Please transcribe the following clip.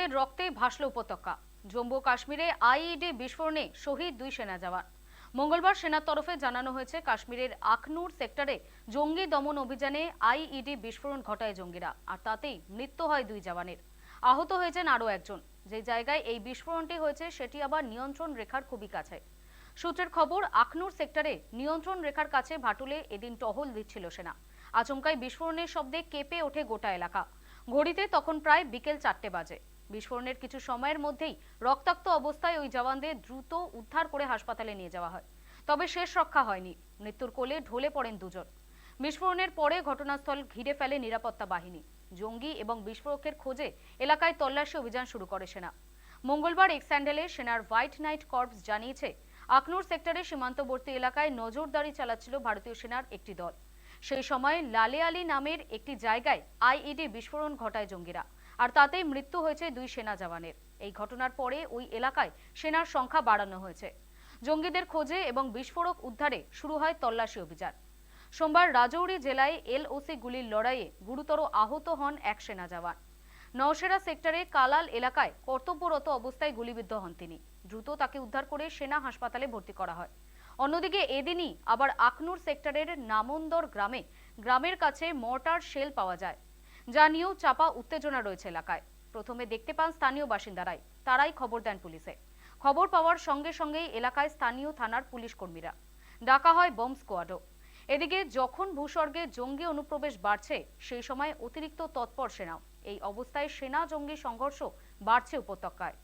জওয়ানদের রক্তে ভাসল উপত্যকা। জম্মু কাশ্মীরে আইইডি বিস্ফোরণে শহীদ দুই সেনা জওয়ান। মঙ্গলবার সেনার তরফে জানানো হয়েছে, কাশ্মীরের আখনুর সেক্টরে জঙ্গি দমন অভিযানে আইইডি বিস্ফোরণ ঘটায় জঙ্গিরা, আর তাতেই মৃত্যু হয় দুই জওয়ানের। আহত হয়েছেন আরও একজন। যে জায়গায় এই বিস্ফোরণটি হয়েছে, সেটি আবার নিয়ন্ত্রণ রেখার খুবই কাছে। সূত্রের খবর, আখনুর সেক্টরে নিয়ন্ত্রণ রেখার কাছে ভাটুলে এদিন টহল দিচ্ছিল সেনা। আচমকায় বিস্ফোরণের শব্দে কেঁপে ওঠে গোটা এলাকা। ঘড়িতে তখন প্রায় বিকেল চারটে বাজে। বিস্ফোরণের কিছু সময়ের মধ্যেই রক্তাক্ত অবস্থায় ওই জওয়ানদের দ্রুত উদ্ধার করে হাসপাতালে নিয়ে যাওয়া হয়। তবে শেষ রক্ষা হয়নি। মৃত্যুর কোলে ঢলে পড়েন দুজন। বিস্ফোরণের পরে ঘটনাস্থল ঘিরে ফেলে নিরাপত্তা বাহিনী। জঙ্গি এবং বিস্ফোরকের খোঁজে এলাকায় তল্লাশি অভিযান শুরু করে সেনা। মঙ্গলবার এক স্যান্ডেলে সেনার হোয়াইট নাইট কর্পস জানিয়েছে আকনুর সেক্টরে সীমান্তবর্তী এলাকায় নজরদারি চালাচ্ছিল ভারতীয় সেনার একটি দল। সেই সময় লালে আলী নামের একটি জায়গায় আইইডি বিস্ফোরণ ঘটায় জঙ্গিরা। আর তাতেই মৃত্যু হয়েছে দুই সেনা জওয়ানের। এই ঘটনার পরে ওই এলাকায় সেনার সংখ্যা বাড়ানো হয়েছে। জঙ্গিদের খোঁজে এবং বিস্ফোরক উদ্ধারে শুরু হয় তল্লাশি অভিযান। সোমবার রাজৌরি জেলায় এলওসি গুলির লড়াইয়ে গুরুতর আহত হন এক সেনা জওয়ান। নওশেরা সেক্টরে কালাল এলাকায় কর্তব্যরত অবস্থায় গুলিবিদ্ধ হন তিনি। দ্রুত তাকে উদ্ধার করে সেনা হাসপাতালে ভর্তি করা হয়। অন্যদিকে এদিনই আবার আকনুর সেক্টরের নামন্দর গ্রামে গ্রামের কাছে মর্টার শেল পাওয়া যায়, যা নিয়েও চাপা উত্তেজনা রয়েছে এলাকায়। প্রথমে দেখতে পান স্থানীয় বাসিন্দারাই, তারাই খবর দেন পুলিশে। খবর পাওয়ার সঙ্গে সঙ্গেই এলাকায় স্থানীয় থানার পুলিশ কর্মীরা ডাকা হয় বম স্কোয়াডও। এদিকে যখন ভূস্বর্গে জঙ্গি অনুপ্রবেশ বাড়ছে, সেই সময় অতিরিক্ত তৎপর সেনাও। এই অবস্থায় সেনা জঙ্গি সংঘর্ষ বাড়ছে উপত্যকায়।